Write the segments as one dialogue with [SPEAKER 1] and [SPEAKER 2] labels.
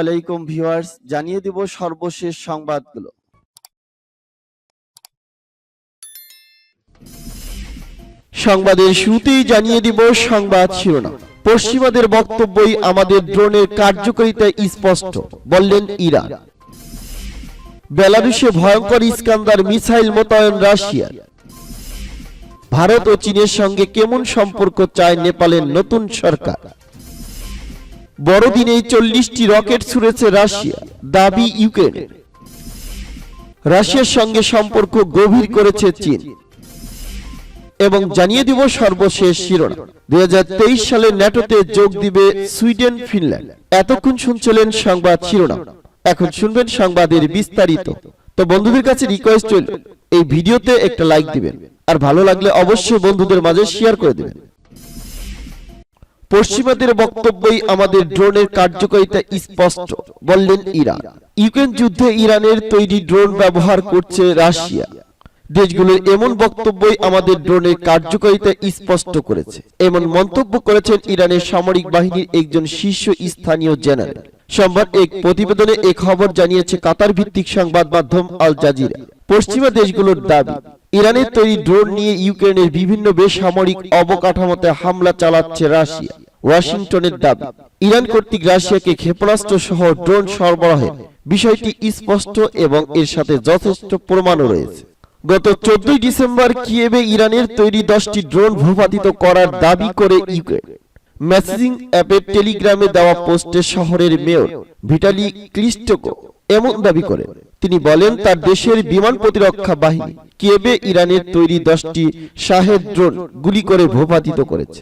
[SPEAKER 1] আলাইকুম ভিউয়ার্স, জানিয়ে দিব সর্বশেষ সংবাদগুলো। সংবাদের শুরুতেই জানিয়ে দিব সংবাদ শিরোনাম। পশ্চিমাদের বক্তব্যই আমাদের ড্রোনের কার্যকারিতা স্পষ্ট, বললেন ইরান। বেলারুশে ভয়ঙ্কর ইস্কান্দার মিসাইল মোতায়েন রাশিয়ার। ভারত ও চীনের সঙ্গে কেমন সম্পর্ক চায় নেপালের নতুন সরকার? বড়দিনেই চল্লিশটি রকেট ছুড়েছে রাশিয়া, দাবি ইউক্রেনের রাশিয়ার সঙ্গে সম্পর্ক গভীর করেছে চীন। এবং জানিয়ে দিব সর্বশেষ শিরোনাম। দুই তেইশ সালে ন্যাটোতে যোগ দিবে সুইডেন, ফিনল্যান্ড। এতক্ষণ শুনছিলেন সংবাদ শিরোনাম। এখন শুনবেন সংবাদের বিস্তারিত। তো বন্ধুদের কাছে রিকোয়েস্ট রইল, এই ভিডিওতে একটা লাইক দিবেন। আর ভালো লাগলে অবশ্যই বন্ধুদের মাঝে শেয়ার করে দিবেন। পশ্চিমাদের বক্তব্যই আমাদের ড্রোনের কার্যকারিতা স্পষ্ট। বললেন ইরান। ইউক্রেন যুদ্ধে ইরানের তৈরি ড্রোন ব্যবহার করছে রাশিয়া। দেশগুলোর এমন বক্তব্যই আমাদের ড্রোনের কার্যকারিতা স্পষ্ট করেছে। এমন মন্তব্য করেছেন ইরানের সামরিক বাহিনীর একজন শীর্ষ স্থানীয় জেনারেল। সোমবার এক প্রতিবেদনে এ খবর জানিয়েছে কাতার ভিত্তিক সংবাদ মাধ্যম আল জাজিরা। পশ্চিমা দেশগুলোর দাবি, ইরানের তৈরি ড্রোন নিয়ে ইউক্রেনের বিভিন্ন বেসামরিক অবকাঠামোতে হামলা চালাচ্ছে রাশিয়া। ওয়াশিংটনের দাবি, ইরান কর্তৃক রাশিয়াকে ক্ষেপণাস্ত্র সহ ড্রোন সরবরাহের বিষয়টি স্পষ্ট এবং এর সাথে যথেষ্ট প্রমাণও রয়েছে। গত চোদ্দই ডিসেম্বর কিয়েভে ইরানের তৈরি দশটি ড্রোন ভূপাতিত করার দাবি করে ইউক্রেন। মেসেজিং অ্যাপের টেলিগ্রামে দেওয়া পোস্টে শহরের মেয়র ভিটালি ক্লিস্টোকো এমন দাবি করে তিনি বলেন, তার দেশের বিমান প্রতিরক্ষা বাহিনী কিয়েবে ইরানের তৈরি দশটি শাহেদ ড্রোন গুলি করে ভূপাতিত করেছে।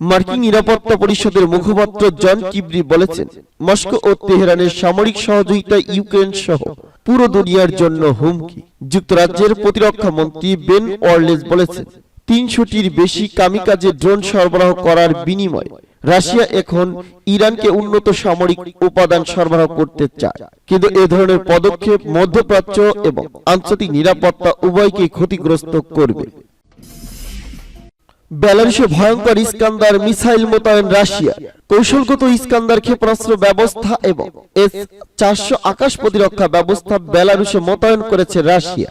[SPEAKER 1] মার্কিন নিরাপত্তা পরিষদের মুখপাত্র জন কিবরি বলেছেন মস্কো ও তেহরানের সামরিক সহযোগিতা ইউক্রেন সহ পুরো দুনিয়ার জন্য হুমকি। যুক্তরাজ্যের প্রতিরক্ষা মন্ত্রী বেন ওয়ারলেস বলেছেন তিনশোটির বেশি কামিকাজে ড্রোন সরবরাহ করার বিনিময়ে। রাশিয়া এখন ইরানকে উন্নত সামরিক উপাদান সরবরাহ করতে চায়। কিন্তু এ ধরনের পদক্ষেপ মধ্যপ্রাচ্য এবং আন্তর্জাতিক নিরাপত্তা উভয়কে ক্ষতিগ্রস্ত করবে। বেলারুশে ভয়ঙ্কর ইস্কান্দার মিসাইল মোতায়েন রাশিয়া। কৌশলগত ইস্কান্দার ক্ষেপণাস্ত্র ব্যবস্থা এবং এস চারশো আকাশ প্রতিরক্ষা ব্যবস্থা বেলারুশে মোতায়েন করেছে রাশিয়া।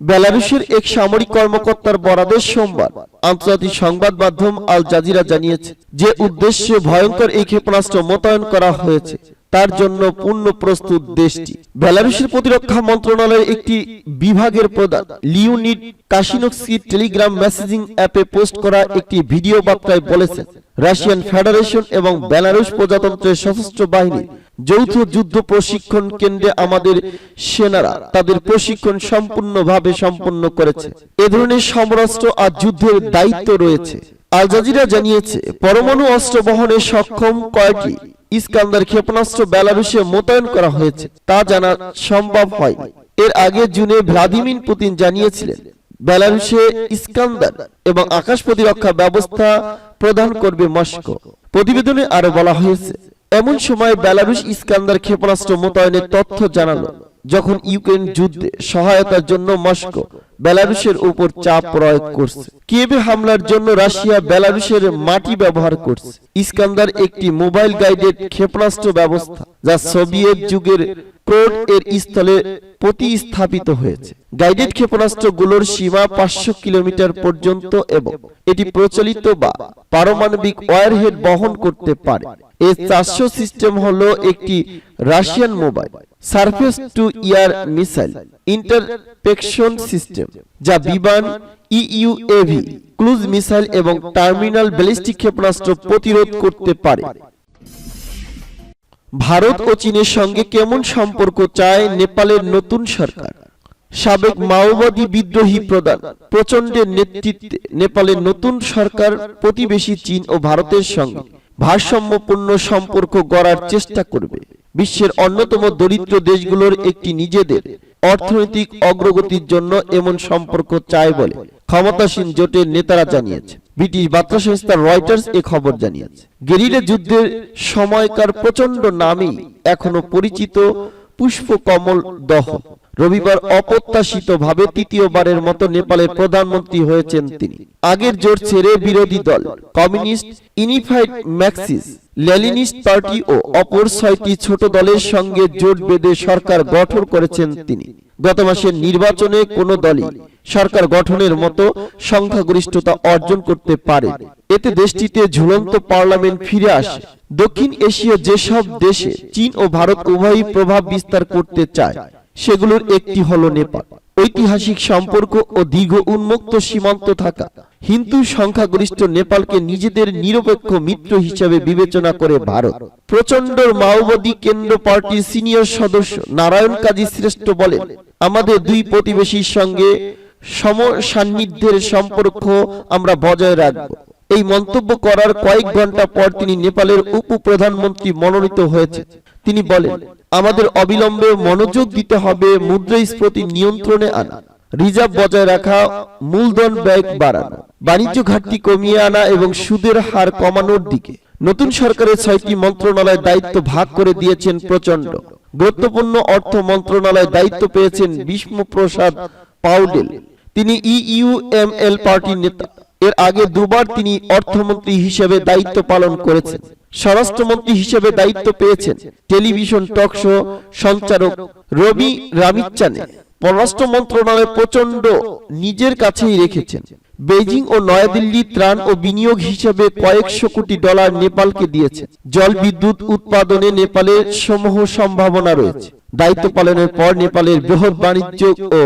[SPEAKER 1] বেলারুশের এক সামরিক কর্মকর্তার বরাদের সোমবার আন্তর্জাতিক সংবাদ মাধ্যম আল জাজিরা জানিয়েছে যে উদ্দেশ্যে ভয়ঙ্কর এই ক্ষেপণাস্ত্র মোতায়েন করা হয়েছে। তার জন্য পূর্ণ প্রস্তুত দেশটি। বেলারুশের প্রতিরক্ষা মন্ত্রণালয়ের একটি বিভাগের প্রধান লিওনিড কাশিনক্সকি টেলিগ্রাম মেসেজিং অ্যাপে পোস্ট করা একটি ভিডিও বার্তায় বলেছেন, রাশিয়ান ফেডারেশন এবং বেলারুশ প্রজাতন্ত্রের সশস্ত্র বাহিনী যৌথ যুদ্ধ প্রশিক্ষণ কেন্দ্রে আমাদের সেনারা তাদের প্রশিক্ষণ সম্পূর্ণভাবে সম্পন্ন করেছে। এ ধরনের সমরাস্ত্র আর যুদ্ধের দায়িত্ব রয়েছে। আল জাজিরা জানিয়েছে, পরমাণু অস্ত্র বহনে সক্ষম কয়টি? ইস্কান্দার ক্ষেপণাস্ত্র বেলারুশে মোতায়েন করা হয়েছে। তা জানা সম্ভব হয়নি এর আগে জুনে ভ্লাদিমির পুতিন জানিয়েছিলেন, বেলারুশে ইস্কান্দার এবং আকাশ প্রতিরক্ষা ব্যবস্থা প্রদান করবে মস্কো। প্রতিবেদনে আরও বলা হয়েছে, এমন সময় বেলারুশ ইস্কান্দার ক্ষেপণাস্ত্র মোতায়েনের তথ্য জানালো, যখন ইউক্রেন যুদ্ধে সহায়তার জন্য মস্কো বেলারুশের উপর চাপ প্রয়োগ করছে। কিয়েভে হামলার জন্য রাশিয়া বেলারুশের মাটি ব্যবহার করছে। ইস্কান্দার একটি মোবাইল গাইডেড ক্ষেপণাস্ত্র ব্যবস্থা যা সোভিয়েত যুগের ক্রোড এর স্থলে প্রতিস্থাপিত হয়েছে। গাইডেড ক্ষেপণাস্ত্রগুলোর সীমা পাঁচশো কিলোমিটার পর্যন্ত এবং এটি প্রচলিত বা পারমাণবিক ওয়ারহেড বহন করতে পারে। এই চারশো সিস্টেম হলো একটি Russian mobile. Surface to air missile. Interception system যা বিমান ইইউএভি ক্রুজ মিসাইল এবং টার্মিনাল ব্যালিস্টিক ক্ষেপণাস্ত্র প্রতিরোধ করতে পারে। ভারত ও চীনের সঙ্গে কেমন সম্পর্ক চায় নেপালের নতুন সরকার? সাবেক মাওবাদী বিদ্রোহী প্রধান প্রচন্ডের নেতৃত্বে নেপালের নতুন সরকার প্রতিবেশী চীন ও ভারতের সঙ্গে ভারসাম্যপূর্ণ সম্পর্ক গড়ার চেষ্টা করবে। বিশ্বের অন্যতম দরিদ্র দেশগুলোর একটি নিজেদের অর্থনৈতিক অগ্রগতির জন্য এমন সম্পর্ক চায় বলে ক্ষমতাসীন জোটের নেতারা জানিয়েছে। ব্রিটিশ বার্তা সংস্থা রয়টার্স এ খবর জানিয়েছে। গেরিলে যুদ্ধের সময়কার প্রচণ্ড নামই এখনও পরিচিত পুষ্পকমল দহ। রবিবার অপ্রত্যাশিতভাবে তৃতীয়বারের মতো নেপালের প্রধানমন্ত্রী হয়েছেন তিনি। আগের জোট ছেড়ে বিরোধী দল communist unified Marxist Leninist party ও অপর ছয়টি ছোট দলের সঙ্গে জোট বেঁধে সরকার গঠন করেছেন তিনি। গত মাসের নির্বাচনে কোনো দলই সরকার গঠনের মতো সংখ্যাগরিষ্ঠতা অর্জন করতে পারে। এতে দেশটিতে ঝুলন্ত পার্লামেন্ট ফিরে আসে। দক্ষিণ এশীয় যেসব দেশে চীন ও ভারত উভয়ই প্রভাব বিস্তার করতে চায় সেগুলোর একটি হল নেপাল। ঐতিহাসিক সম্পর্ক ও দীর্ঘ উন্মুক্ত সীমান্ত থাকা। হিন্দু সংখ্যাগরিষ্ঠ নেপালকে নিজেদের নিরপেক্ষ মিত্র হিসেবে বিবেচনা করে ভারত। প্রচন্ডর মাওবাদী কেন্দ্র পার্টির সিনিয়র সদস্য নারায়ণ কাজী শ্রেষ্ঠ বলেন, আমাদের দুই প্রতিবেশীর সঙ্গে সম সান্নিধ্যের সম্পর্ক আমরা বজায় রাখব। এই মন্তব্য করার কয়েক ঘণ্টা পর তিনি নেপালের উপ প্রধানমন্ত্রী মনোনীত হয়েছে তিনি বলেন, আমাদের অবিলম্বে মনোযোগ দিতে হবে, মুদ্রাস্ফীতি নিয়ন্ত্রণে আনা, রিজার্ভ বজায় রাখা, মূলধন ব্যয় বাড়ানো, বাণিজ্য ঘাটতি কমিয়ে আনা এবং সুদের হার কমানোর দিকে। নতুন সরকারের ছয়টি মন্ত্রণালয় দায়িত্ব ভাগ করে দিয়েছেন প্রচণ্ড গুরুত্বপূর্ণ অর্থ মন্ত্রণালয় দায়িত্ব পেয়েছেন বিষ্ণুপ্রসাদ পাউডেল। তিনি ইইউএমএল পার্টির নেতা। এর আগে দুবার তিনি অর্থমন্ত্রী হিসেবে দায়িত্ব পালন করেছেন। স্বরাষ্ট্রমন্ত্রী হিসেবে দায়িত্ব পেয়েছেন টেলিভিশন টক শো সঞ্চারক রবি রামিচ্চানে। পররাষ্ট্র মন্ত্রণালয় প্রচণ্ড নিজের কাছেই রেখেছেন। বেজিং ও নয়াদিল্লি ত্রাণ ও বিনিয়োগ হিসেবে কয়েকশো কোটি ডলার নেপালকে দিয়েছে জল বিদ্যুৎ উৎপাদনে নেপালের সমূহ সম্ভাবনা রয়েছে। দায়িত্ব পালনের পর নেপালের বৃহৎ বাণিজ্য ও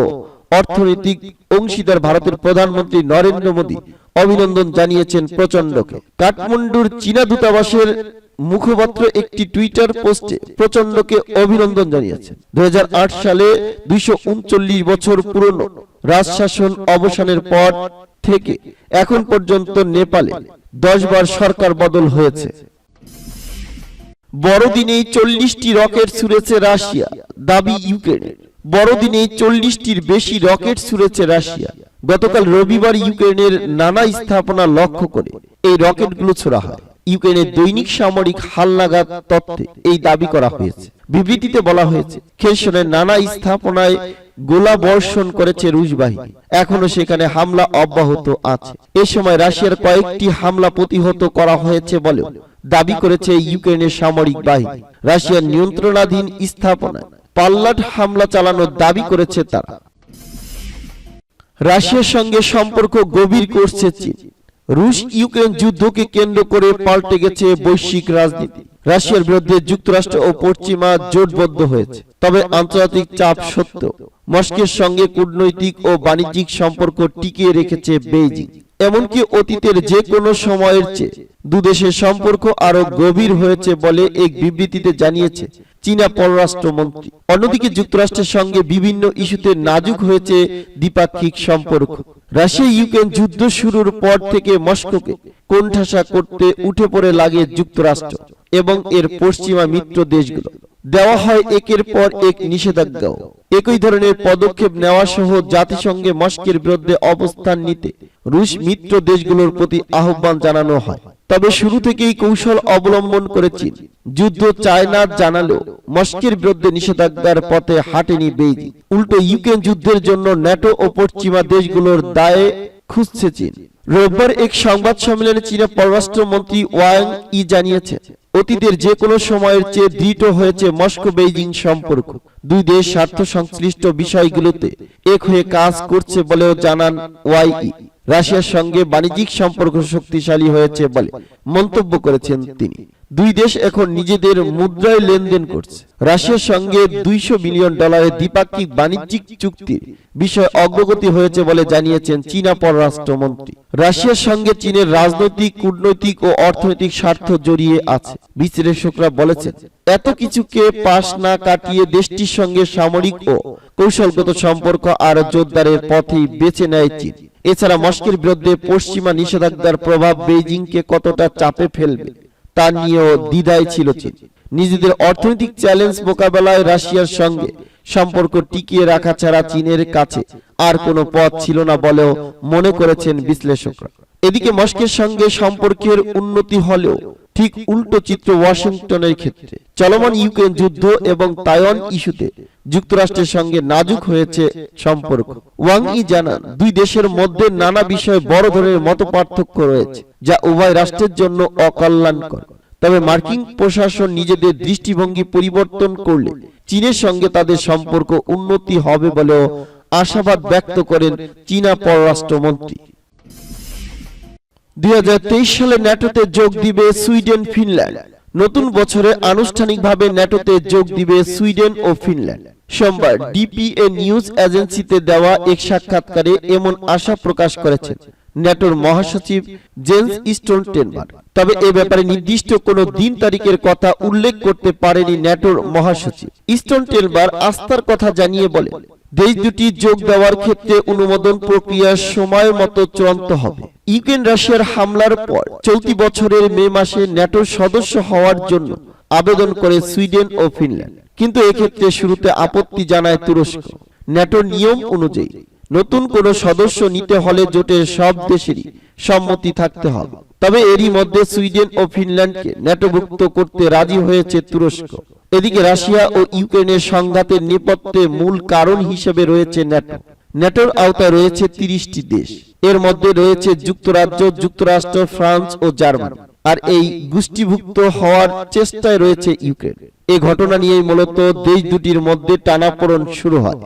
[SPEAKER 1] অর্থনৈতিক অংশীদার ভারতের প্রধানমন্ত্রী নরেন্দ্র মোদী অভিনন্দন জানিয়েছেন প্রচন্ডকে। কাঠমান্ডুর চীনা দূতাবাসের মুখপাত্র একটি টুইটার পোস্টে প্রচন্ডকে অভিনন্দন জানিয়েছেন। দুই সালে দুইশো বছর পুরনো রাজশাসন অবসানের পর থেকে এখন পর্যন্ত নেপালে দশ বার সরকার বদল হয়েছে। বড়দিনেই চল্লিশটি রকেট ছুড়েছে রাশিয়া, দাবি ইউক্রেনের। বড়দিনে চল্লিশটির বেশি রকেট ছুড়েছে রাশিয়া। গতকাল রবিবার ইউক্রেনের নানা স্থাপনা লক্ষ্য করে এই রকেটগুলো ছোড়া হয়। ইউক্রেনের দৈনিক সামরিক হালনাগাদ তথ্যে এই দাবি করা হয়েছে। বিবৃতিতে বলা হয়েছে খেরসনের নানা স্থাপনায় গোলা বর্ষণ করেছে রুশ বাহিনী। এখনও সেখানে হামলা অব্যাহত আছে। এ সময় রাশিয়ার কয়েকটি হামলা প্রতিহত করা হয়েছে বলেও দাবি করেছে ইউক্রেনের সামরিক বাহিনী। রাশিয়ার নিয়ন্ত্রণাধীন স্থাপনায় পাল্লাট হামলা চালানোর দাবি করেছে তারা। রাশিয়ার সঙ্গে সম্পর্ক গভীর করছে চীন। রুশ ইউক্রেন যুদ্ধকে কেন্দ্র করে পাল্টে গেছে বৈশ্বিক রাজনীতি। রাশিয়ার বিরুদ্ধে যুক্তরাষ্ট্র ও পশ্চিমা জোটবদ্ধ হয়েছে। তবে আন্তর্জাতিক চাপ সত্ত্বেও মস্কের সঙ্গে কূটনৈতিক ও বাণিজ্যিক সম্পর্ক টিকিয়ে রেখেছে বেইজিং। এমনকি অতীতের যে কোনো সময়ের চেয়ে দুদেশের সম্পর্ক আরও গভীর হয়েছে বলে এক বিবৃতিতে জানিয়েছে চীনা পররাষ্ট্রমন্ত্রী। অন্যদিকে যুক্তরাষ্ট্রের সঙ্গে বিভিন্ন ইস্যুতে নাজুক হয়েছে দ্বিপাক্ষিক সম্পর্ক। রাশিয়া, ইউক্রেন যুদ্ধ শুরুর পর থেকে মস্কোকে কোণঠাসা করতে উঠে পড়ে লাগে যুক্তরাষ্ট্র এবং এর পশ্চিমা মিত্র দেশগুলো। দেওয়া হয় একের পর এক নিষেধাজ্ঞাও। একই ধরনের পদক্ষেপ নেওয়া সহ জাতিসংঘে মস্কের বিরুদ্ধে অবস্থান নিতে রুশ মিত্র দেশগুলোর প্রতি আহ্বান জানানো হয়। তবে শুরু থেকেই কৌশল অবলম্বন করে চীন যুদ্ধ চায় না জানালেও মস্কের বিরুদ্ধে নিষেধাজ্ঞার পথে হাঁটেনি বেইজিং। উল্টো ইউক্রেন যুদ্ধের জন্য ন্যাটো ও পশ্চিমা দেশগুলোর দায়ে খুঁজছে চীন। রোববার এক সংবাদ সম্মেলনে চীনা পররাষ্ট্রমন্ত্রী ওয়াং ই জানিয়েছে অতীতের যে কোনো সময়ের চেয়ে দৃঢ় হয়েছে মস্কো বেইজিং সম্পর্ক। দুই দেশ স্বার্থ সংশ্লিষ্ট বিষয়গুলোতে এক হয়ে কাজ করছে বলেও জানান ওয়াইই রাশিয়ার সঙ্গে বাণিজ্যিক সম্পর্ক শক্তিশালী হয়েছে বলে মন্তব্য করেছেন তিনি। দুই দেশ এখন নিজেদের মুদ্রায় লেনদেন করছে। রাশিয়ার সঙ্গে দুইশো বিলিয়ন ডলারের দ্বিপাক্ষিক বাণিজ্যিক চুক্তির বিষয় অগ্রগতি হয়েছে বলে জানিয়েছেন চীনা পররাষ্ট্রমন্ত্রী। রাশিয়ার সঙ্গে চীনের রাজনৈতিক কূটনৈতিক ও অর্থনৈতিক স্বার্থ জড়িয়ে আছে। বিশ্লেষকরা বলেছেন এত কিছুকে পাশ না কাটিয়ে দেশটির সঙ্গে সামরিক ও কৌশলগত সম্পর্ক আর জোরদারের পথেই বেছে নেয় চীন। এছাড়া মস্কের বিরুদ্ধে পশ্চিমা নিষেধাজ্ঞার প্রভাব বেইজিংকে কতটা চাপে ফেলবে, তা নিয়েও দ্বিধায় ছিল চীন। নিজেদের অর্থনৈতিক চ্যালেঞ্জ মোকাবেলায় রাশিয়ার সঙ্গে সম্পর্ক টিকিয়ে রাখা ছাড়া চীনের কাছে আর কোনো পথ ছিল না বলেও মনে করেছেন বিশ্লেষকরা। এদিকে মস্কের সঙ্গে সম্পর্কের উন্নতি হলেও ঠিক উল্টো চিত্র ওয়াশিংটনের ক্ষেত্রে। চলমান ইউক্রেন যুদ্ধ এবং তাইওয়ান ইস্যুতে যুক্তরাষ্ট্রের সঙ্গে নাজুক হয়েছে সম্পর্ক। ওয়াং ই জানান, দুই দেশের মধ্যে নানা বিষয়ে বড় ধরনের মতপার্থক্য রয়েছে, যা উভয় রাষ্ট্রের জন্য অকল্যাণকর। তবে মার্কিন প্রশাসন নিজেদের দৃষ্টিভঙ্গি পরিবর্তন করলে চীনের সঙ্গে তাদের সম্পর্ক উন্নতি হবে বলেও আশাবাদ ব্যক্ত করেন চীনা পররাষ্ট্রমন্ত্রী। দুই সালে ন্যাটোতে যোগ দিবে সুইডেন, ফিনল্যান্ড। নতুন বছরে আনুষ্ঠানিকভাবে ন্যাটোতে যোগ দিবে সুইডেন ও ফিনল্যান্ড। সোমবার ডিপিএ নিউজ এজেন্সিতে দেওয়া এক সাক্ষাৎকারে এমন আশা প্রকাশ করেছেন ন্যাটোর মহাসচিব জেন্স স্টোলটেনবার্গ তবে এ ব্যাপারে নির্দিষ্ট কোনো দিন তারিখের কথা উল্লেখ করতে পারেনি ন্যাটোর মহাসচিব। স্টোলটেনবার্গ আস্থার কথা জানিয়ে বলেন দেশ দুটি যোগ দেওয়ার ক্ষেত্রে অনুমোদন প্রক্রিয়া সময়ের মতো চূড়ান্ত হবে। ইউক্রেন রাশিয়ার হামলার পর চলতি বছরের মে মাসে ন্যাটোর সদস্য হওয়ার জন্য আবেদন করে সুইডেন ও ফিনল্যান্ড কিন্তু এক্ষেত্রে শুরুতে আপত্তি জানায় তুরস্ক। ন্যাটোর নিয়ম অনুযায়ী নতুন কোন সদস্য নিতে হলে জোটের সব দেশেরই সম্মতি থাকতে হবে তবে এরই মধ্যে সুইডেন ও ফিনল্যান্ডকে ন্যাটোভুক্ত করতে রাজি হয়েছে তুরস্ক। এদিকে রাশিয়া ও ইউক্রেনের সংঘাতের নেপথ্যে মূল কারণ হিসেবে রয়েছে ন্যাটো। ন্যাটোর আওতায় রয়েছে তিরিশটি দেশ। এর মধ্যে রয়েছে যুক্তরাজ্য, যুক্তরাষ্ট্র, ফ্রান্স ও জার্মানি। আর এই গোষ্ঠীভুক্ত হওয়ার চেষ্টায় রয়েছে ইউক্রেন। এ ঘটনা নিয়ে মূলত দেশ দুটির মধ্যে টানাপোড়েন শুরু হয়।